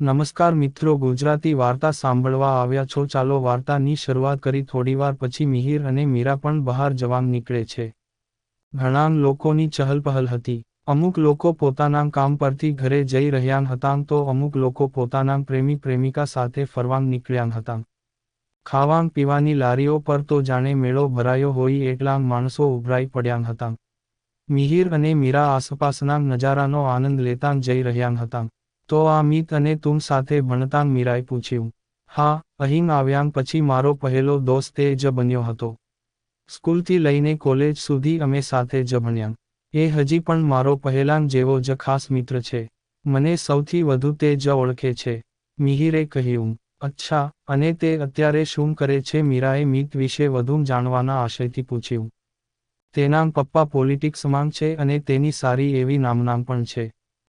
નમસ્કાર મિત્રો, ગુજરાતી વાર્તા સાંભળવા આવ્યા છો. ચાલો વાર્તાની શરૂઆત કરી. થોડીવાર પછી મિહિર અને મીરા પણ બહાર જવા નીકળે છે. ઘણા લોકોની ચહલપહલ હતી. અમુક લોકો પોતાના કામ પરથી ઘરે જઈ રહ્યા હતા તો અમુક લોકો પોતાના પ્રેમી પ્રેમિકા સાથે ફરવા નીકળ્યા હતા. ખાવા પીવાની લારીઓ પર તો જાણે મેળો ભરાયો હોય એટલા માણસો ઉભરાઈ પડ્યા હતા. મિહિર અને મીરા આસપાસના નજારાનો આનંદ લેતા જઈ રહ્યા હતા. તો આ મિત અને તુમ સાથે ભણતાં મીરાએ પૂછ્યું, હા, અહીં આવ્યા પછી મારો પહેલો દોસ્ત એ જ બન્યો હતો. સ્કૂલથી લઈને કોલેજ સુધી અમે સાથે જ ભણ્યા એ હજી પણ મારો પહેલાં જેવો જ ખાસ મિત્ર છે. મને સૌથી વધુ તે જ ઓળખે છે. મિહિરે કહ્યું, અચ્છા, અને તે અત્યારે શું કરે છે? મીરાએ મિત વિશે વધુ જાણવાના આશયથી પૂછ્યું, તેના પપ્પા પોલિટિક્સમાં છે અને તેની સારી એવી નામનામ પણ છે.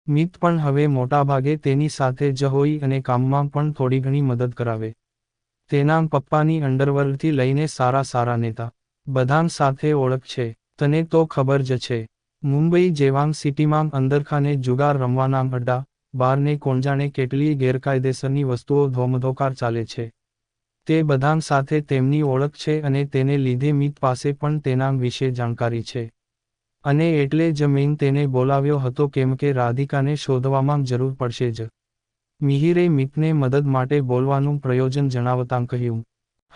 મિત પણ હવે મોટાભાગે તેની સાથે જ હોય અને કામમાં પણ થોડી ઘણી મદદ કરાવે. તેના પપ્પાની અંડરવર્લ્ડથી લઈને સારા સારા નેતા. બધાં સાથે ઓળખ છે. તને તો ખબર જ છે. મુંબઈ જેવાંગ સિટીમાં અંદરખાને જુગાર રમવાના અડ્ડા, બારને કોણજાણે કેટલી ગેરકાયદેસરની વસ્તુઓ ધોમધોકાર ચાલે છે. તે બધાં સાથે તેમની ઓળખ છે અને તેને લીધે મિત પાસે પણ તેના વિશે જાણકારી છે. અને એટલે જ મેં તેને બોલાવ્યો હતો કેમ કે રાધિકાને શોધવામાં જરૂર પડશે જ. મિહિરે મિતને મદદ માટે બોલવાનું પ્રયોજન જણાવતાં કહ્યું,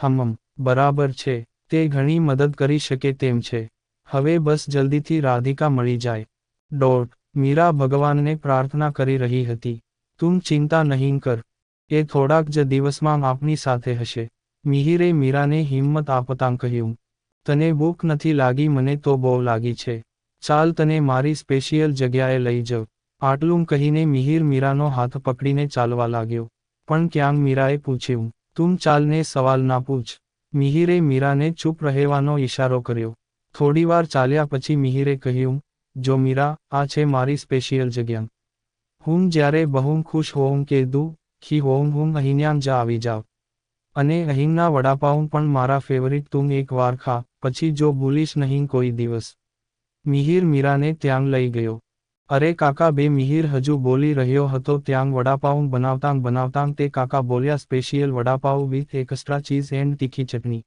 હમમ, બરાબર છે, તે ઘણી મદદ કરી શકે તેમ છે. હવે બસ જલ્દીથી રાધિકા મળી જાય. ડોટ, મીરા ભગવાનને પ્રાર્થના કરી રહી હતી. તું ચિંતા નહીં કર. એ થોડાક જ દિવસમાં આપની સાથે હશે. મિહિરે મીરાને હિંમત આપતાં કહ્યું, તને ભૂખ નથી લાગી, મને તો બહુ લાગી છે. ચાલ તને મારી સ્પેશિયલ જગ્યાએ લઈ જવ. આટલું કહીને મિહિર મીરાનો હાથ પકડીને ચાલવા લાગ્યો. પણ ક્યાંક મીરાએ પૂછ્યું, તું ચાલને સવાલ ના પૂછ. મિહિરે મીરાને ચૂપ રહેવાનો ઈશારો કર્યો. થોડીવાર ચાલ્યા પછી મિહિરે કહ્યું, જો મીરા, આ છે મારી સ્પેશિયલ જગ્યા. હું જ્યારે બહુ ખુશ હોઉં કે દુઃખી હોઉં, હું અહીંયાં જ આવી જાવ અને અહીંના વડાપાઉં પણ મારા ફેવરિટ તું એક વાર ખા, પછી જો ભૂલીશ નહીં કોઈ દિવસ. મિહિર મીરાને ત્યાં લઈ ગયો. અરે કાકા બે મિહિર હજુ બોલી રહ્યો હતો ત્યાં વડાપાઉં બનાવતાં બનાવતાં તે કાકા બોલ્યા special vada pav with extra cheese and તીખી ચટણી.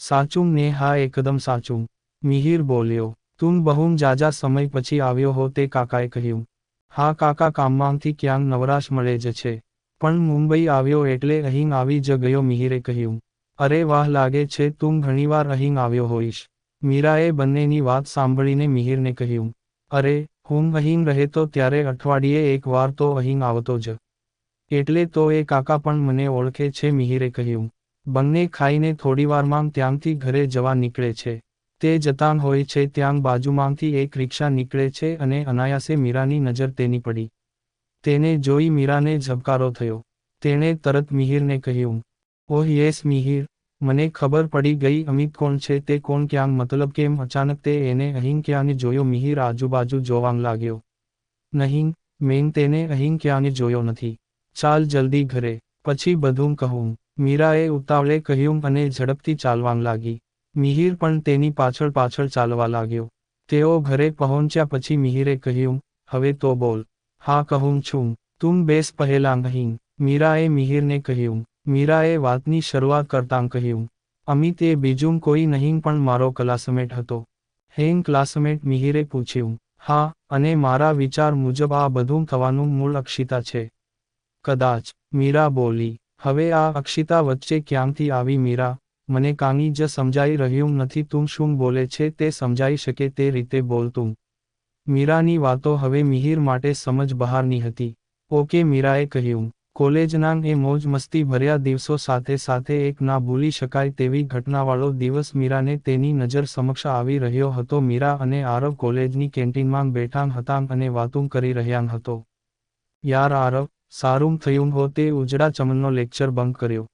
સાચું ને હા એકદમ સાચું. મિહિર બોલ્યો તું બહુમ જાજા સમય પછી આવ્યો હો, તે કાકાએ કહ્યું. હા કાકા કામમાંથી ક્યાંક નવરાશ મળે જ છે. પણ મુંબઈ આવ્યો એટલે અહીં આવી જ ગયો, મિહિરે કહ્યું. અરે વાહ લાગે છે તું ઘણીવાર અહીં આવ્યો હોઈશ. મીરાએ બંનેની વાત સાંભળીને મિહિરને કહ્યું, અરે, હું અહીં રહેતો ત્યારે અઠવાડિયે એક વાર તો અહીં આવતો જ. એટલે તો એ કાકા પણ મને ઓળખે છે, મિહિરે કહ્યું. બંને ખાઈને થોડીવારમાં ત્યાંથી ઘરે જવા નીકળે છે. તે જતાં હોય છે ત્યાં બાજુમાંથી એક રિક્ષા નીકળે છે અને અનાયાસે મીરાની નજર તેની પડી. તેને જોઈ મીરાને ઝબકારો થયો. તેણે તરત મિહિરને કહ્યું, ઓહ યેસ મિહિર મને ખબર પડી ગઈ, અમિત કોણ છે, તે કોણ ક્યાં, મતલબ કેમ, અચાનક તે એને અહીં ક્યાંને જોયો, મિહિર આજુબાજુ જોવાંગ લાગ્યો. નહીં, મેં તેને અહીં ક્યાંને જોયો નથી. ચાલ જલ્દી ઘરે, પછી બધું કહું. મીરાએ ઉતાવળે કહ્યું અને ઝડપથી ચાલવાં લાગી. મિહિર પણ તેની પાછળ પાછળ ચાલવા લાગ્યો. તેઓ ઘરે પહોંચ્યા પછી મિહિરે કહ્યું, હવે તો બોલ. હા કહું છું. તું બેસ પહેલાં અહીં. મીરાએ મિહિરને કહ્યું મીરાએ વાતની શરૂઆત કરતાં કહ્યું અમિત એ બીજું કોઈ નહીં, પણ મારો ક્લાસમેટ હતો. હેંગ ક્લાસમેટ મિહિરે પૂછ્યું, હા, અને મારા વિચાર મુજબ આ બધું થવાનું મૂળ અક્ષિતા છે. કદાચ, મીરા બોલી, હવે આ અક્ષિતા વચ્ચે ક્યાંથી આવી મીરા? મને કાંઈ જ સમજાઈ રહ્યું નથી, તું શું બોલે છે તે સમજાઈ શકે તે રીતે બોલતું મીરાની વાતો હવે મિહિર માટે સમજ બહારની હતી. ઓકે, મીરાએ કહ્યું કોલેજના એ મોજ મસ્તી ભર્યા દિવસો સાથે સાથે એક ના ભૂલી શકાય તેવી ઘટનાવાળો દિવસ મીરાને તેની નજર સમક્ષ આવી રહ્યો હતો. મીરા અને આરવ કોલેજની કેન્ટીનમાં બેઠા હતા અને વાતું કરી રહ્યા હતો. યાર આરવ, સારું થયું હો. તે ઉજળા ચમનનો લેક્ચર બંક કર્યો.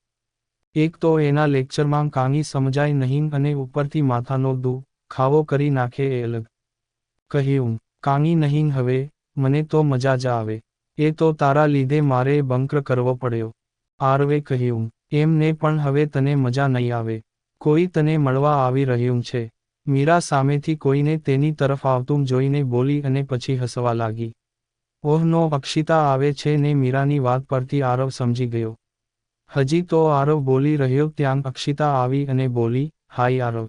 એક તો એના લેક્ચરમાં કાંગી સમજાય નહીં અને ઉપરથી માથાનો દુ, ખાવો કરી નાખે એ અલગ. કહ્યું કાંગી નહીં હવે, મને તો મજા જ આવે. એ તો તારા લીધે મારે બંકર કરવો પડ્યો. આરવે કહ્યું, એમને પણ હવે તને મજા નહીં આવે. કોઈ તને મળવા આવી રહ્યું છે. મીરા સામેથી કોઈને તેની તરફ આવતું જોઈને બોલી અને પછી હસવા લાગી. ઓહનો અક્ષિતા આવે છે ને મીરાની વાત પરથી આરવ સમજી ગયો. હજી તો આરવ બોલી રહ્યો ત્યાં અક્ષિતા આવી અને બોલી, હાય આરવ.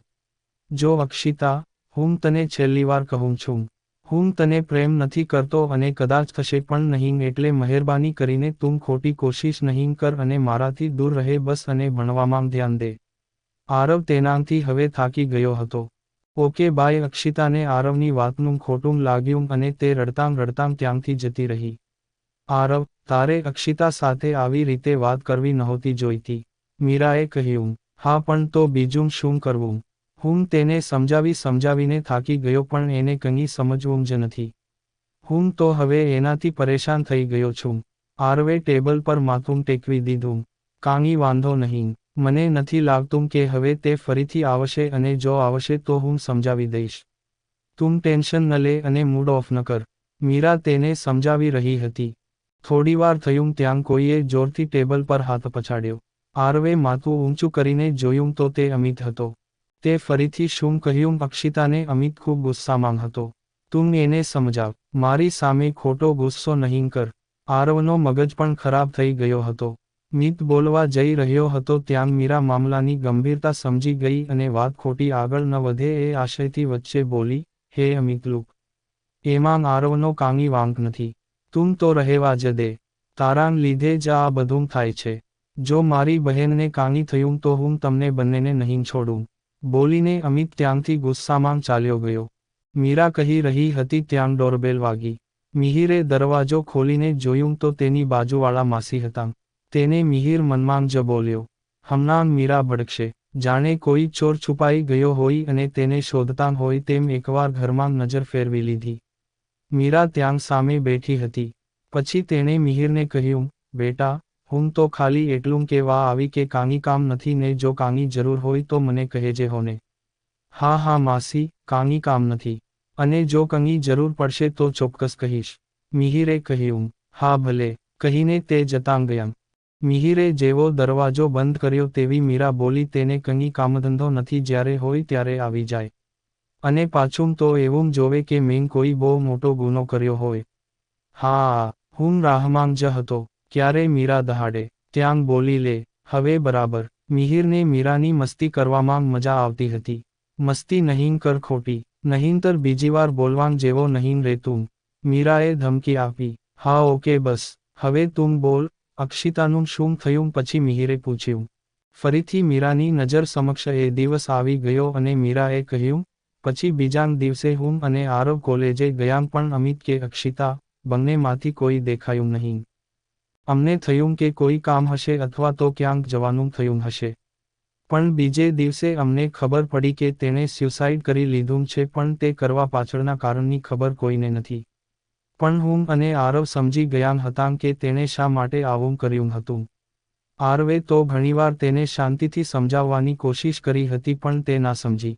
જો અક્ષિતા, હું તને છેલ્લી વાર કહું છું હું તને પ્રેમ નથી કરતો અને કદાચ થશે પણ નહીં એટલે મહેરબાની કરીને તું ખોટી કોશિશ નહીં કર અને મારાથી દૂર રહે બસ અને ભણવામાં ધ્યાન દે. આરવ તેનાથી હવે થાકી ગયો હતો. ઓકે, બાય, અક્ષિતાને આરવની વાતનું ખોટું લાગ્યું અને તે રડતામ રડતામ ત્યાંથી જતી રહી. આરવ, તારે અક્ષિતા સાથે આવી રીતે વાત કરવી નહોતી જોઈતી. મીરાએ કહ્યું, હા, પણ તો બીજું શું કરવું? હું તેને સમજાવી સમજાવીને થાકી ગયો પણ એને કંઈ સમજવું જ નથી. હું તો હવે એનાથી પરેશાન થઈ ગયો છું. આરવે ટેબલ પર માથું ટેકવી દીધું. કાંઈ વાંધો નહીં. મને નથી લાગતું કે હવે તે ફરીથી આવશે અને જો આવશે તો હું સમજાવી દઈશ. તું ટેન્શન ન લે અને મૂડ ઓફ ન કર. મીરા તેને સમજાવી રહી હતી. થોડીવાર થયું ત્યાં કોઈએ જોરથી ટેબલ પર હાથ પછાડ્યો. આરવે માથું ઊંચું કરીને જોયું તો તે અમિત હતો. તે ફરીથી શું કહ્યું, અક્ષિતાને અમિત ખૂબ ગુસ્સામાં હતો. તું એને સમજાવ. મારી સામે ખોટો ગુસ્સો નહીં કર. આરવનો મગજ પણ ખરાબ થઈ ગયો હતો. મિત બોલવા જઈ રહ્યો હતો ત્યાં મીરા મામલાની ગંભીરતા સમજી ગઈ અને વાત ખોટી આગળ ન વધે એ આશયથી વચ્ચે બોલી, હે અમિતલુક એમાં આરવનો કાંગી વાંક નથી. તું તો રહેવા જ દે. તારાન લીધે જ આ બધું થાય છે. જો મારી બહેનને કાંગી થયું તો હું તમને બંનેને નહીં છોડું. બોલીને અમિત ત્યાંથી ગુસ્સામાં ચાલ્યો ગયો. મીરા કહી રહી હતી ત્યાં ડોરબેલ વાગી. મિહિરે દરવાજો ખોલીને જોયું તો તેની બાજુવાળા માસી હતા. તેને મિહિર મનમાં જ બોલ્યો, હમણાં મીરા ભડકશે. જાણે કોઈ ચોર છુપાઈ ગયો હોય અને તેને શોધતા હોય તેમ એકવાર ઘરમાં નજર ફેરવી લીધી. મીરા ત્યાં સામે બેઠી હતી. પછી તેણે મિહિરને કહ્યું, બેટા હું તો ખાલી એટલું કે વા આવી કે કાંગી કામ નથી ને જો કાંગી જરૂર હોય તો મને કહેજે હોને. હા હા, માસી કાંગી કામ નથી. અને જો કંગી જરૂર પડશે તો ચોક્કસ કહીશ. મિહિરે કહ્યું, હા, ભલે, કહીને તે જતાં ગયા. મિહિરે જેવો દરવાજો બંધ કર્યો તેવી મીરા બોલી તેને કંગી કામધંધો નથી જ્યારે હોય ત્યારે આવી જાય. અને પાછું તો એવું જોવે કે મેં કોઈ બહુ મોટો ગુનો કર્યો હોય. હા, હું રાહમાં જ હતો. ક્યારે મીરા દહાડે? ત્યાં બોલી લે. હવે બરાબર. મિહિરને મીરાની મસ્તી કરવામાં મજા આવતી હતી. મસ્તી નહીં કર ખોટી. નહીંતર બીજીવાર બોલવાંગ જેવો નહીં રે તું. મીરાએ ધમકી આપી. હા, ઓકે, બસ. હવે તું બોલ. અક્ષિતાનું શું થયું પછી મિહિરે પૂછ્યું. ફરીથી મીરાની નજર સમક્ષ એ દિવસ આવી ગયો અને મીરાએ કહ્યું, પછી બીજાં દિવસે હું અને આરવ કોલેજે ગયા પણ અમિત કે અક્ષિતા બંનેમાંથી કોઈ દેખાયું નહીં. અમને થયું કે કોઈ કામ હશે અથવા તો ક્યાંક જવાનું થયું હશે. પણ બીજે દિવસે અમને ખબર પડી કે તેણે સ્યુસાઇડ કરી લીધું છે પણ તે કરવા પાછળના કારણની ખબર કોઈને નથી. પણ હું અને આરવ સમજી ગયા હતા કે તેણે શા માટે આવું કર્યું હતું. આરવે તો ઘણીવાર તેને શાંતિથી સમજાવવાની કોશિશ કરી હતી પણ તે ના સમજી.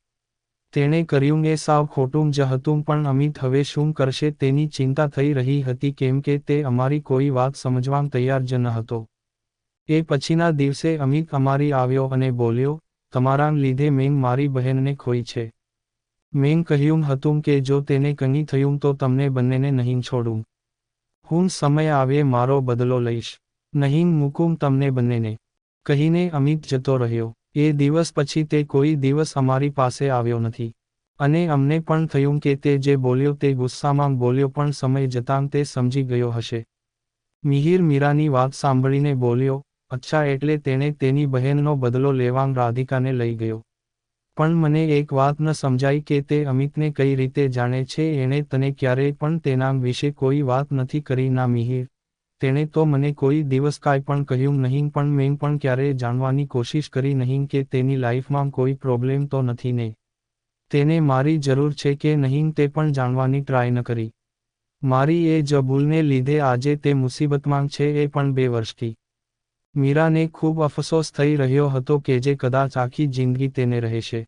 તેણે કર્યું એ સાવ ખોટું જ હતું, પણ અમિત હવે શું કરશે તેની ચિંતા થઈ રહી હતી, કેમ કે તે અમારી કોઈ વાત સમજવા તૈયાર જ ન હતો. એ પછીના દિવસે અમિત અમારી આવ્યો અને બોલ્યો, તમારા લીધે મેં મારી બહેનને ખોઈ છે. મેં કહ્યું હતું કે જો તેને કંઈ થયું તો તમને બંનેને નહીં છોડું. હું સમય આવે મારો બદલો લઈશ. નહીં મૂકું તમને બંનેને. કહીને અમિત જતો રહ્યો. એ દિવસ પછી તે કોઈ દિવસ અમારી પાસે આવ્યો નથી. અને અમને પણ થયું કે તે જે બોલ્યો તે ગુસ્સામાં બોલ્યો પણ સમય જતાં તે સમજી ગયો હશે. મિહિર મીરાની વાત સાંભળીને બોલ્યો, અચ્છા, એટલે તેણે તેની બહેનનો બદલો લેવાંગ રાધિકાને લઈ ગયો. પણ મને એક વાત ન સમજાઈ કે તે અમિતને કઈ રીતે જાણે છે, એણે તને ક્યારેય પણ તેના વિશે કોઈ વાત નથી કરી, ના મિહિર. તેણે તો મને કોઈ દિવસ કાંઈ પણ કહ્યું નહીં, પણ મેં પણ ક્યારેય જાણવાની કોશિશ કરી નહીં કે તેની લાઈફમાં કોઈ પ્રોબ્લેમ તો નથી ને. તેને મારી જરૂર છે કે નહીં તે પણ જાણવાની ટ્રાય ન કરી. મારી એ જ ભૂલને લીધે આજે તે મુસીબતમાં છે એ પણ બે વર્ષથી. મીરાને ખૂબ અફસોસ થઈ રહ્યો હતો કે જે કદાચ આખી જિંદગી તેને રહેશે.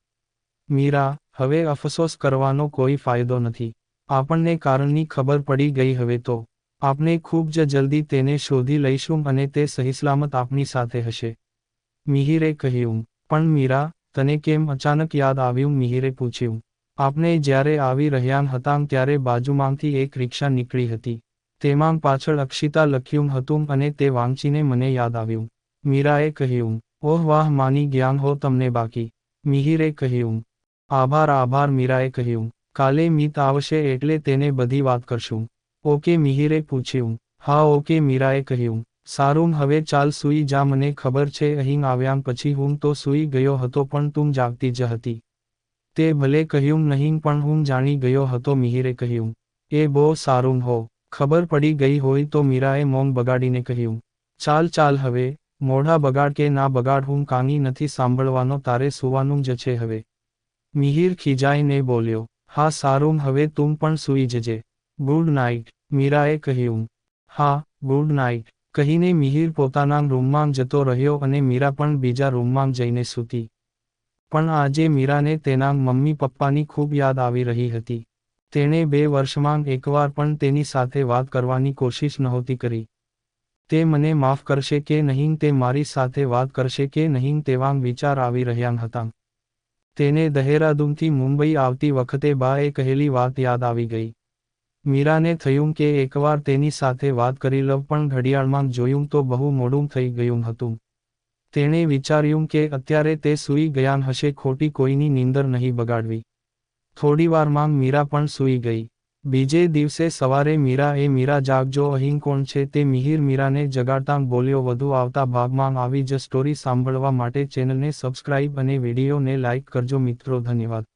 મીરા, હવે અફસોસ કરવાનો કોઈ ફાયદો નથી. આપણને કારણની ખબર પડી ગઈ હવે તો. આપણે ખૂબ જ જલ્દી તેને શોધી લઈશું અને તે સહીસલામત આપણી સાથે હશે. મિહિરે કહ્યું, પણ મીરા, તને કેમ અચાનક યાદ આવ્યું? મિહિરે પૂછ્યું આપણે જ્યારે આવી રહ્યા હતા ત્યારે બાજુમાંથી એક રિક્ષા નીકળી હતી. તેમાં પાછળ અક્ષિતા લખ્યું હતું અને તે વાંચીને મને યાદ આવ્યું. મીરાએ કહ્યું, ઓહ વાહ, માની જ્ઞાન હો તમને બાકી. મિહિરે કહ્યું, આભાર આભાર. મીરાએ કહ્યું, કાલે મિત આવશે એટલે તેને બધી વાત કરશું. ઓકે મિહિરે પૂછ્યું, હા ઓકે મીરાએ કહ્યું, સારું હવે ચાલ સૂઈ જા મને ખબર છે અહીં આવ્યા પછી હું તો સૂઈ ગયો હતો પણ તું જાગતી જ હતી. તે ભલે કહ્યું નહીં પણ હું જાણી ગયો હતો મિહિરે કહ્યું, એ બહુ સારું હો, ખબર પડી ગઈ હોય તો મીરાએ મોંગ બગાડીને કહ્યું, ચાલ ચાલ હવે, મોઢા બગાડ કે ના બગાડ હું કાંગી નથી સાંભળવાનો તારે સુવાનું જ છે હવે. મિહિર ખીજાઈને બોલ્યો, હા સારું હવે તું પણ સૂઈ જજે. ગુડ નાઇટ, મીરાએ કહ્યું. હા, ગુડ નાઇટ, કહીને મિહિર પોતાના રૂમમાં જતો રહ્યો અને મીરા પણ બીજા રૂમમાં જઈને સૂતી. પણ આજે મીરાને તેના મમ્મી પપ્પાની ખૂબ યાદ આવી રહી હતી. તેણે બે વર્ષમાં એકવાર પણ તેની સાથે વાત કરવાની કોશિશ નહોતી કરી. તે મને માફ કરશે કે નહીં, તે મારી સાથે વાત કરશે કે નહીં તેવા વિચાર આવી રહ્યા હતા. તેને દહેરાદૂનથી મુંબઈ આવતી વખતે બાએ કહેલી વાત યાદ આવી ગઈ. મીરાને થયું કે એકવાર તેની સાથે વાત કરી લવ પણ ઘડિયાળમાં જોયું તો બહુ મોડું થઈ ગયું હતું. તેણે વિચાર્યું કે અત્યારે તે સૂઈ ગયા હશે, ખોટી કોઈની નીંદર નહીં બગાડવી. થોડીવારમાં મીરા પણ સૂઈ ગઈ. બીજે દિવસે સવારે મીરા એ, મીરા જાગજો, અહીં કોણ છે? તે મિહિર મીરાને જગાડતાં બોલ્યો, વધુ આવતા ભાગમાં આવી જ સ્ટોરી સાંભળવા માટે ચેનલને સબસ્ક્રાઇબ અને વિડીયોને લાઇક કરજો મિત્રો, ધન્યવાદ.